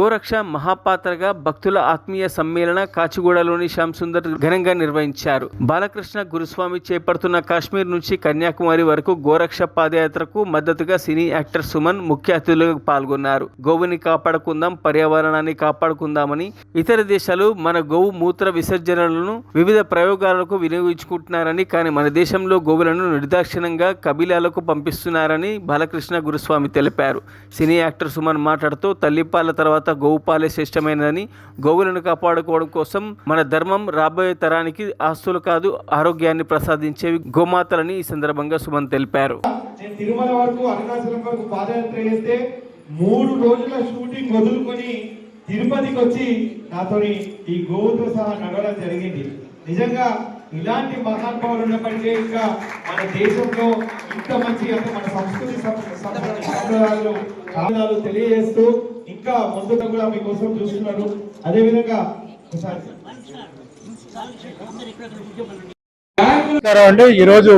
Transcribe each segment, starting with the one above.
గోరక్ష మహాపాత్రగా భక్తుల ఆత్మీయ సమ్మేళన కాచిగూడలోని శ్యామ్ సుందర్ ఘనంగా నిర్వహించారు. బాలకృష్ణ గురుస్వామి చేపడుతున్న కాశ్మీర్ నుంచి కన్యాకుమారి వరకు గోరక్ష పాదయాత్రకు మద్దతుగా సినీ యాక్టర్ సుమన్ ముఖ్య అతిథులుగా పాల్గొన్నారు. గోవుని కాపాడుకుందాం పర్యావరణాన్ని కాపాడుకుందామని ఇతర దేశాలు మన గోవు మూత్ర విసర్జనలను వివిధ ప్రయోగాలకు వినియోగించుకుంటున్నారని కానీ మన దేశంలో గోవులను నిర్దాక్షిణంగా కబీలాలకు పంపిస్తున్నారని బాలకృష్ణ గురుస్వామి తెలిపారు. సినీ యాక్టర్ సుమన్ మాట్లాడుతూ తల్లిపాల తర్వాత అంతా గోవుపాలే శ్రేష్టమైనదని గోవులను కాపాడుకోవడం కోసం మన ధర్మం రాబోయే తరానికి ఆస్తులు కాదు ఆరోగ్యాన్ని ప్రసాదించేవి గోమాతలని ఈ సందర్భంగా సుమన్ తెలిపారు. తిరుమల వరకు అరుణాచలం వరకు పాదయాత్ర చేస్తే మూడు రోజుల షూటింగ్ వదులుకొని తిరుపతికి వచ్చి నాతో ఈ గోవుతో సహా నడవడం జరిగింది. నిజంగా ఇలాంటి మహానుభావులు ఉన్నప్పటికీ ఇంకా మన దేశంలో ఇంత మంచి అంటే మన సంస్కృతి సంప్రదాయాలు కారణాలు తెలియజేస్తూ ఇంకా ముందుగా కూడా మీకోసం చూస్తున్నారు. అదేవిధంగా ఒకసారి. నమస్కారం అండి. ఈరోజు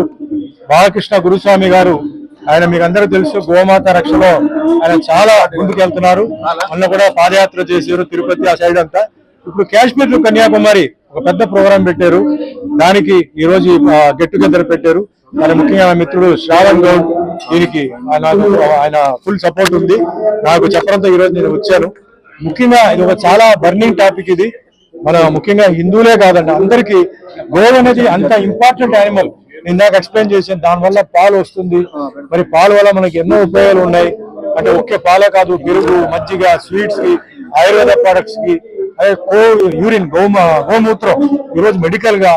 బాలకృష్ణ గురుస్వామి గారు ఆయన మీకు అందరూ తెలుసు గోమాత రక్షలో ఆయన చాలా ముందుకెళ్తున్నారు. మొన్న కూడా పాదయాత్ర చేశారు తిరుపతి ఆ సైడ్ అంతా. ఇప్పుడు కాశ్మీర్ టు కన్యాకుమారి ఒక పెద్ద ప్రోగ్రాం పెట్టారు. దానికి ఈ రోజు గెట్ టుగెదర్ పెట్టారు. మన ముఖ్యంగా నా మిత్రుడు శ్రావణ్ గౌడ్ దీనికి నాకు ఆయన ఫుల్ సపోర్ట్ ఉంది. నాకు చెప్పడంతో ఈ రోజు నేను వచ్చాను. ముఖ్యంగా ఇది ఒక చాలా బర్నింగ్ టాపిక్ ఇది. మన ముఖ్యంగా హిందువులే కాదండి అందరికి గోవు అనేది అంత ఇంపార్టెంట్ యానిమల్ ఇందాక ఎక్స్ప్లెయిన్ చేసాను దానివల్ల పాలు వస్తుంది. మరి పాలు వల్ల మనకి ఎన్నో ఉపయోగాలు ఉన్నాయి. అంటే ఒకే పాలే కాదు పెరుగు మజ్జిగ స్వీట్స్కి ఆయుర్వేద ప్రొడక్ట్స్కి అదే కో యూరిన్ గోమ గోమూత్రం. ఈరోజు మెడికల్గా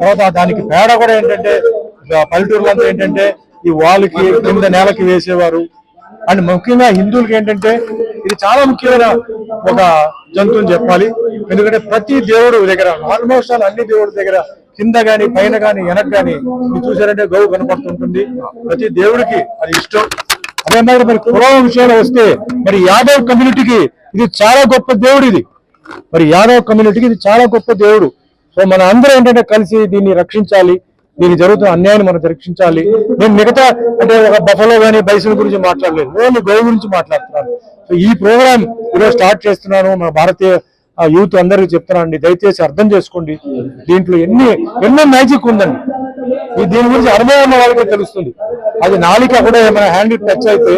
తర్వాత దానికి పేడ కూడా ఏంటంటే పల్లెటూరు పల్లెటూరులంతా ఏంటంటే ఈ వాళ్ళకి కింద నేలకి వేసేవారు. అండ్ ముఖ్యంగా హిందువులకి ఏంటంటే ఇది చాలా ముఖ్యమైన ఒక జంతువుని చెప్పాలి. ఎందుకంటే ప్రతి దేవుడు దగ్గర ఆల్మోస్ట్ ఆల్ అన్ని దేవుడి దగ్గర కింద గాని పైన గాని వెనక గాని మీరు చూసారంటే గౌ కనపడుతుంటుంది. ప్రతి దేవుడికి అది ఇష్టం. అదే మరి మరి కులం విషయంలో వస్తే మరి యాదవ్ కమ్యూనిటీకి ఇది చాలా గొప్ప దేవుడు ఇది. మరి యాదవ్ కమ్యూనిటీకి ఇది చాలా గొప్ప దేవుడు. సో మన అందరూ ఏంటంటే కలిసి దీన్ని రక్షించాలి. దీనికి జరుగుతున్న అన్యాయాన్ని మనం రక్షించాలి. నేను మిగతా అంటే ఒక బఫలో కానీ బైసన్ గురించి మాట్లాడలేదు. ఓన్లీ గోవు గురించి మాట్లాడుతున్నాను. సో ఈ ప్రోగ్రామ్ ఈరోజు స్టార్ట్ చేస్తున్నాను. మన భారతీయ యూత్ అందరికీ చెప్తున్నానండి. దయచేసి అర్థం చేసుకోండి. దీంట్లో ఎన్ని ఎన్నో మ్యాజిక్ ఉందండి. ఈ దీని గురించి అనుభవం ఉన్న వాళ్ళకే తెలుస్తుంది. అది నాలిక కూడా ఏమైనా హ్యాండ్ టచ్ అయితే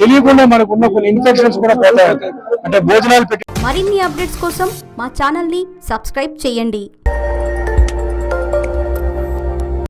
తెలియకుండా మనకు ఉన్న కొన్ని ఇన్ఫెక్షన్స్ కూడా పోతాయి. అంటే భోజనాలు పెట్టి మరిన్ని అప్డేట్స్ కోసం మా ఛానల్ని సబ్స్క్రైబ్ చేయండి.